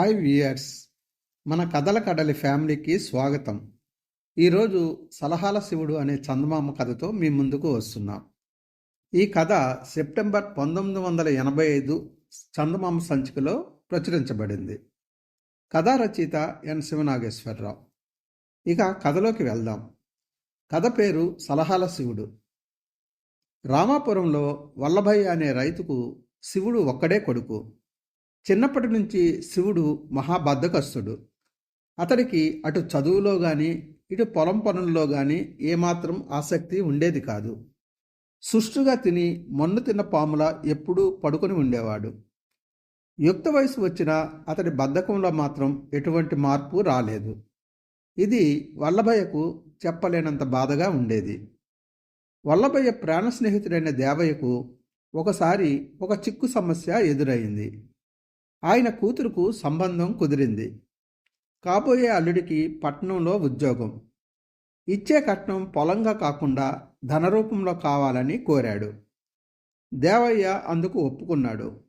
Hi viewers మన కథల కడలి ఫ్యామిలీకి స్వాగతం. ఈరోజు సలహాల శివుడు అనే చందమామ కథతో మీ ముందుకు వస్తున్నాం. ఈ కథ సెప్టెంబర్ పంతొమ్మిది వందల ఎనభై ఐదు చందమామ సంచికలో ప్రచురించబడింది. కథా రచయిత ఎన్ శివనాగేశ్వరరావు. ఇక కథలోకి వెళ్దాం. కథ పేరు సలహాల శివుడు. రామాపురంలో వల్లభయ్య అనే రైతుకు శివుడు ఒక్కడే కొడుకు. చిన్నప్పటి నుంచి శివుడు మహాబద్ధకస్తుడు. అతడికి అటు చదువులో కానీ ఇటు పొలం పనుల్లో కానీ ఏమాత్రం ఆసక్తి ఉండేది కాదు. సుష్టుగా తిని మొన్ను తిన్న పాముల ఎప్పుడూ పడుకొని ఉండేవాడు. యుక్త వయసు వచ్చినా అతడి బద్ధకంలో మాత్రం ఎటువంటి మార్పు రాలేదు. ఇది వల్లభయ్యకు చెప్పలేనంత బాధగా ఉండేది. వల్లభయ్య ప్రాణ స్నేహితుడైన దేవయ్యకు ఒకసారి ఒక చిక్కు సమస్య ఎదురైంది. ఆయన కూతురుకు సంబంధం కుదిరింది. కాబోయే అల్లుడికి పట్నంలో ఉద్యోగం. ఇచ్చే కట్నం పొలంగా కాకుండా ధనరూపంలో కావాలని కోరాడు. దేవయ్య అందుకు ఒప్పుకున్నాడు.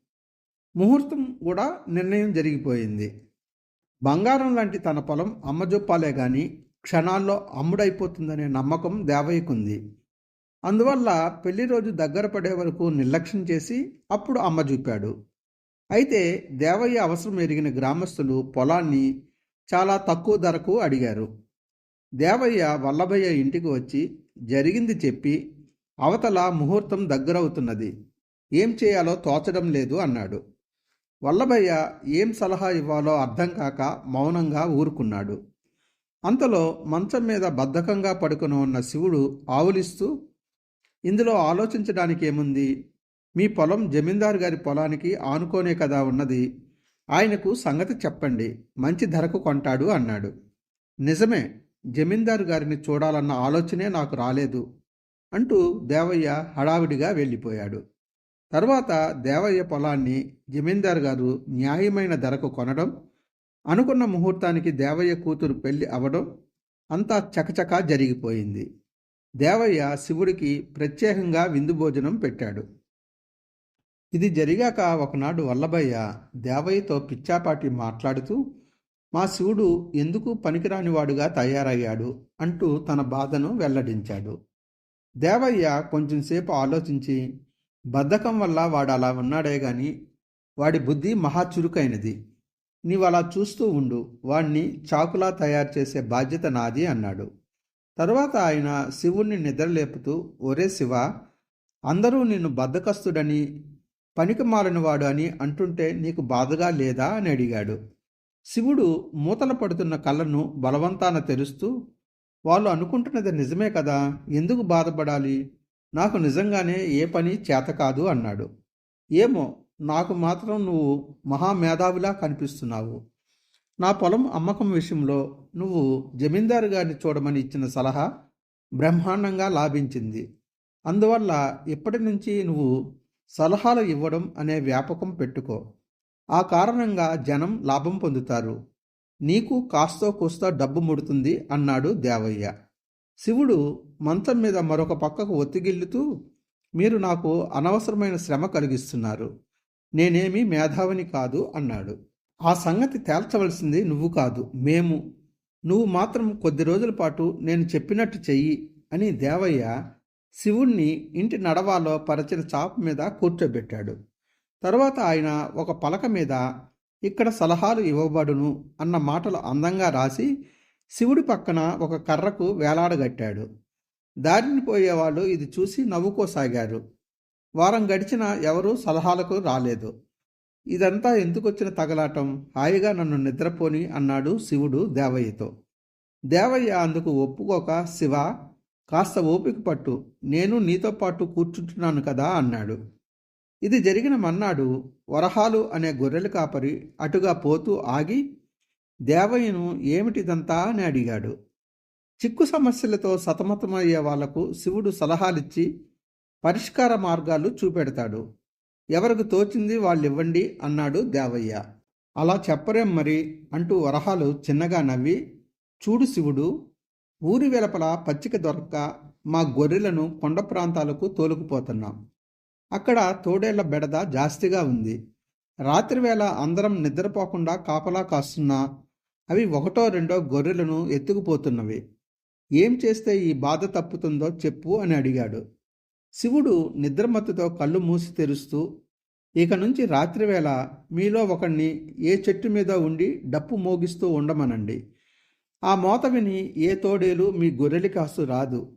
ముహూర్తం కూడా నిర్ణయం జరిగిపోయింది. బంగారం లాంటి తన పొలం అమ్మజొప్పాలే గాని క్షణాల్లో అమ్ముడైపోతుందనే నమ్మకం దేవయ్యకుంది. అందువల్ల పెళ్ళి రోజు దగ్గర పడే వరకు నిర్లక్ష్యం చేసి అప్పుడు అమ్మ చూపాడు అయితే దేవయ్య అవసరం ఎరిగిన గ్రామస్తులు పొలాన్ని చాలా తక్కువ ధరకు అడిగారు. దేవయ్య వల్లభయ్య ఇంటికి వచ్చి జరిగింది చెప్పి అవతల ముహూర్తం దగ్గరవుతున్నది. ఏం చేయాలో తోచడం లేదు అన్నాడు. వల్లభయ్య ఏం సలహా ఇవ్వాలో అర్థం కాక మౌనంగా ఊరుకున్నాడు. అంతలో మంచం మీద బద్ధకంగా పడుకుని ఉన్న శివుడు ఆవులిస్తూ ఇందులో ఆలోచించడానికి ఏముంది మీ పొలం జమీందారు గారి పొలానికి ఆనుకోనే కదా ఉన్నది. ఆయనకు సంగతి చెప్పండి. మంచి ధరకు కొంటాడు అన్నాడు. నిజమే జమీందారు గారిని చూడాలన్న ఆలోచనే నాకు రాలేదు అంటూ దేవయ్య హడావిడిగా వెళ్ళిపోయాడు. తర్వాత దేవయ్య పొలాన్ని జమీందారు గారు న్యాయమైన ధరకు కొనడం అనుకున్న ముహూర్తానికి దేవయ్య కూతురు పెళ్ళి అవడం అంతా చకచకా జరిగిపోయింది. దేవయ్య శివుడికి ప్రత్యేకంగా విందు భోజనం పెట్టాడు. ఇది జరిగాక ఒకనాడు వల్లభయ్య దేవయ్యతో పిచ్చాపాటి మాట్లాడుతూ మా శివుడు ఎందుకు పనికిరానివాడుగా తయారయ్యాడు? అంటూ తన బాధను వెల్లడించాడు. దేవయ్య కొంచెంసేపు ఆలోచించి బద్ధకం వల్ల వాడు అలా ఉన్నాడే గాని వాడి బుద్ధి మహా చురుకైనది. నీవు అలా చూస్తూ ఉండు వాణ్ణి చాకులా తయారు చేసే బాధ్యత నాది అన్నాడు. తరువాత ఆయన శివుణ్ణి నిద్రలేపుతూ ఒరే శివ అందరూ నిన్ను బద్ధకస్తుడని పనికి మాలినవాడు అని అంటుంటే నీకు బాధగా లేదా అని అడిగాడు. శివుడు మూతల పడుతున్న కళ్ళను బలవంతాన తెరుస్తూ వాళ్ళు అనుకుంటున్నది నిజమే కదా ఎందుకు బాధపడాలి? నాకు నిజంగానే ఏ పని చేత కాదు అన్నాడు. ఏమో నాకు మాత్రం నువ్వు మహామేధావిలా కనిపిస్తున్నావు. నా పొలం అమ్మకం విషయంలో నువ్వు జమీందారు గారిని చూడమని ఇచ్చిన సలహా బ్రహ్మాండంగా లాభించింది. అందువల్ల ఇప్పటి నుంచి నువ్వు సలహాలు ఇవ్వడం అనే వ్యాపకం పెట్టుకో. ఆ కారణంగా జనం లాభం పొందుతారు. నీకు కాస్తో కూస్తో డబ్బు ముడుతుంది అన్నాడు దేవయ్య. శివుడు మంచం మీద మరొక పక్కకు ఒత్తిగిల్లుతూ మీరు నాకు అనవసరమైన శ్రమ కలిగిస్తున్నారు. నేనేమి మేధావిని కాదు అన్నాడు. ఆ సంగతి తేల్చవలసింది నువ్వు కాదు మేము. నువ్వు మాత్రం కొద్ది రోజుల పాటు నేను చెప్పినట్టు చెయ్యి అని దేవయ్య శివుణ్ణి ఇంటి నడవాలో పరచిన చాప మీద కూర్చోబెట్టాడు. తరువాత ఆయన ఒక పలక మీద ఇక్కడ సలహాలు ఇవ్వబడును అన్న మాటలు అందంగా రాసి శివుడి పక్కన ఒక కర్రకు వేలాడగట్టాడు. దారిని పోయేవాళ్ళు ఇది చూసి నవ్వుకోసాగారు. వారం గడిచిన ఎవరూ సలహాలకు రాలేదు. ఇదంతా ఎందుకొచ్చిన తగలాటం? హాయిగా నన్ను నిద్రపోని అన్నాడు శివుడు దేవయ్యతో. దేవయ్య అందుకు ఒప్పుకోక శివ కాస్త ఓపిక పట్టు. నేను నీతో పాటు కూర్చుంటున్నాను కదా అన్నాడు. ఇది జరిగిన మన్నాడు వరహాలు అనే గొర్రెల కాపరి అటుగా పోతూ ఆగి దేవయ్యను ఏమిటిదంతా అని అడిగాడు. చిక్కు సమస్యలతో సతమతమయ్యే వాళ్ళకు శివుడు సలహాలిచ్చి పరిష్కార మార్గాలు చూపెడతాడు. ఎవరికి తోచింది వాళ్ళు ఇవ్వండి అన్నాడు దేవయ్య. అలా చెప్పరేం మరి అంటూ వరహాలు చిన్నగా నవ్వి చూడు శివుడు ఊరి వెలపల పచ్చిక దొరక్క మా గొర్రెలను కొండ ప్రాంతాలకు తోలుకుపోతున్నాం. అక్కడ తోడేళ్ళ బెడద జాస్తిగా ఉంది. రాత్రివేళ అందరం నిద్రపోకుండా కాపలా కాస్తున్నా అవి ఒకటో రెండో గొర్రెలను ఎత్తుకుపోతున్నవి. ఏం చేస్తే ఈ బాధ తప్పుతుందో చెప్పు అని అడిగాడు. శివుడు నిద్రమత్తుతో కళ్ళు మూసి తెరుస్తూ ఇక నుంచి రాత్రివేళ మీలో ఒకణ్ణి ఏ చెట్టు మీద ఉండి డప్పు మోగిస్తూ ఉండమనండి. ఆ మోత విని ఏ తోడేలు మీ గొర్రెలి కాసు రాదు.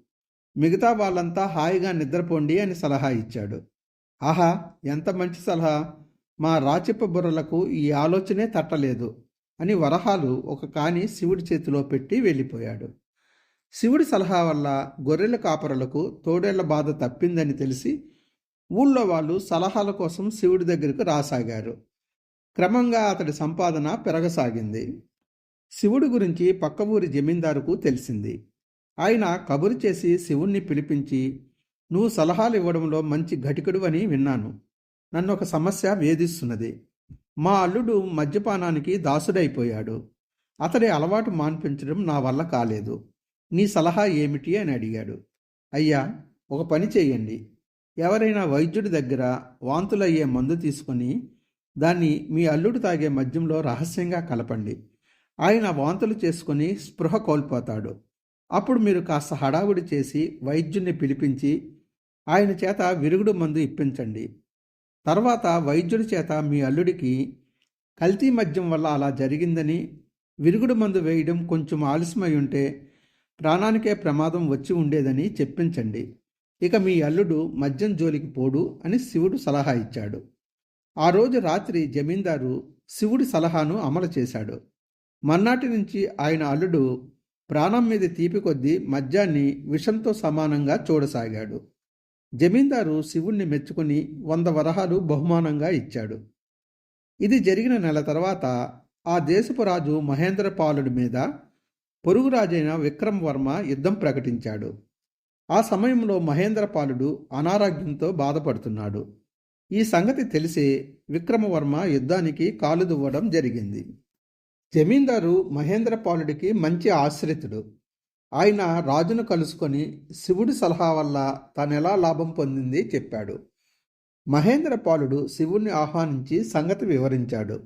మిగతా వాళ్ళంతా హాయిగా నిద్రపోండి అని సలహా ఇచ్చాడు. ఆహా ఎంత మంచి సలహా. మా రాచిప్ప బుర్రలకు ఈ ఆలోచనే తట్టలేదు అని వరహాలు ఒక కాని శివుడి చేతిలో పెట్టి వెళ్ళిపోయాడు. శివుడి సలహా వల్ల గొర్రెల కాపరులకు తోడేళ్ళ బాధ తప్పిందని తెలిసి ఊళ్ళో వాళ్ళు సలహాల కోసం శివుడి దగ్గరకు రాసాగారు. క్రమంగా అతడి సంపాదన పెరగసాగింది. శివుడి గురించి పక్క ఊరి జమీందారుకు తెలిసింది. ఆయన కబురు చేసి శివుణ్ణి పిలిపించి నువ్వు సలహాలు ఇవ్వడంలో మంచి ఘటికుడు అని విన్నాను. నన్ను ఒక సమస్య వేధిస్తున్నది. మా అల్లుడు మద్యపానానికి దాసుడైపోయాడు. అతడి అలవాటు మాన్పించడం నా వల్ల కాలేదు. నీ సలహా ఏమిటి అని అడిగాడు. అయ్యా ఒక పని చేయండి. ఎవరైనా వైద్యుడి దగ్గర వాంతులయ్యే మందు తీసుకొని దాన్ని మీ అల్లుడు తాగే మద్యంలో రహస్యంగా కలపండి. ఆయన వాంతులు చేసుకొని స్పృహ కోల్పోతాడు. అప్పుడు మీరు కాస్త హడావుడి చేసి వైద్యుణ్ణి పిలిపించి ఆయన చేత విరుగుడు మందు ఇప్పించండి. తర్వాత వైద్యుడి చేత మీ అల్లుడికి కల్తీ మద్యం వల్ల అలా జరిగిందని విరుగుడు మందు వేయడం కొంచెం ఆలస్యమై ఉంటే ప్రాణానికే ప్రమాదం వచ్చి ఉండేదని చెప్పించండి. ఇక మీ అల్లుడు మద్యం జోలికి పోడు అని శివుడు సలహా ఇచ్చాడు. ఆ రోజు రాత్రి జమీందారు శివుడి సలహాను అమలు చేశాడు. మర్నాటి నుంచి ఆయన అల్లుడు ప్రాణం మీద తీపి కొద్దీ మద్యాన్ని విషంతో సమానంగా చూడసాగాడు. జమీందారు శివుణ్ణి మెచ్చుకుని వంద వరహాలు బహుమానంగా ఇచ్చాడు. ఇది జరిగిన నెల తర్వాత ఆ దేశపు రాజు మహేంద్రపాలుడి మీద పొరుగురాజైన విక్రమవర్మ యుద్ధం ప్రకటించాడు. ఆ సమయంలో మహేంద్రపాలుడు అనారోగ్యంతో బాధపడుతున్నాడు. ఈ సంగతి తెలిసే విక్రమవర్మ యుద్ధానికి కాలుదువ్వడం జరిగింది. జమీందారు మహేంద్రపాలుడికి మంచి ఆశ్రితుడు. ఆయన రాజును కలుసుకొని శివుడి సలహా వల్ల తానెలా లాభం పొందింది చెప్పాడు. మహేంద్రపాలుడు శివుణ్ణి ఆహ్వానించి సంగతి వివరించాడు.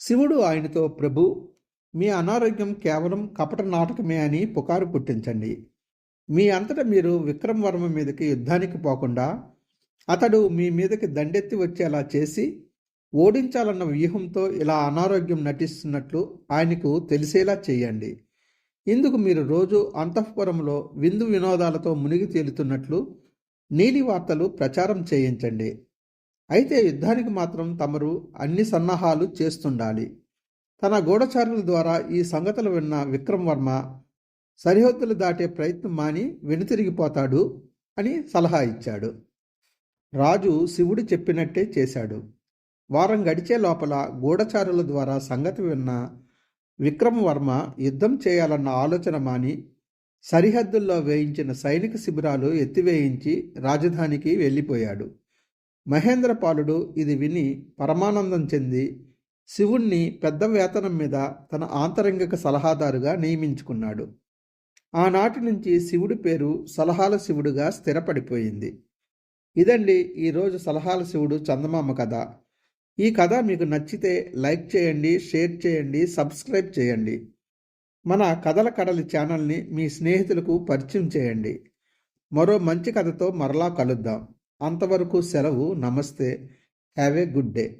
శివుడు ఆయనతో ప్రభు మీ అనారోగ్యం కేవలం కపట నాటకమే అని పుకారు పుట్టించండి. మీ అంతట మీరు విక్రమవర్మ మీదకి యుద్ధానికి పోకుండా అతడు మీ మీదకి దండెత్తి వచ్చేలా చేసి ఓడించాలన్న వ్యూహంతో ఇలా అనారోగ్యం నటిస్తున్నట్లు ఆయనకు తెలిసేలా చేయండి. ఇందుకు మీరు రోజు అంతఃపురంలో విందు వినోదాలతో మునిగి తేలుతున్నట్లు నీలి వార్తలు ప్రచారం చేయించండి. అయితే యుద్ధానికి మాత్రం తమరు అన్ని సన్నాహాలు చేస్తుండాలి. తన గూఢచారుల ద్వారా ఈ సంగతులు విన్న విక్రమవర్మ సరిహద్దులు దాటే ప్రయత్నం మాని వెనుతిరిగిపోతాడు అని సలహా ఇచ్చాడు. రాజు శివుడు చెప్పినట్టే చేశాడు. వారం గడిచే లోపల గూఢచారుల ద్వారా సంగతి విన్న విక్రమవర్మ యుద్ధం చేయాలన్న ఆలోచన మాని సరిహద్దుల్లో వేయించిన సైనిక శిబిరాలు ఎత్తివేయించి రాజధానికి వెళ్ళిపోయాడు. మహేంద్రపాలుడు ఇది విని పరమానందం చెంది శివుణ్ణి పెద్ద వేతనం మీద తన ఆంతరంగిక సలహాదారుగా నియమించుకున్నాడు. ఆనాటి నుంచి శివుడి పేరు సలహాల శివుడుగా స్థిరపడిపోయింది. ఇదండి ఈరోజు సలహాల శివుడు చందమామ కథ. ఈ కథ మీకు నచ్చితే లైక్ చేయండి షేర్ చేయండి సబ్స్క్రైబ్ చేయండి. మన కథల కడలి ఛానల్ని మీ స్నేహితులకు పరిచయం చేయండి. మరో మంచి కథతో మరలా కలుద్దాం. అంతవరకు సెలవు నమస్తే. Have a good day.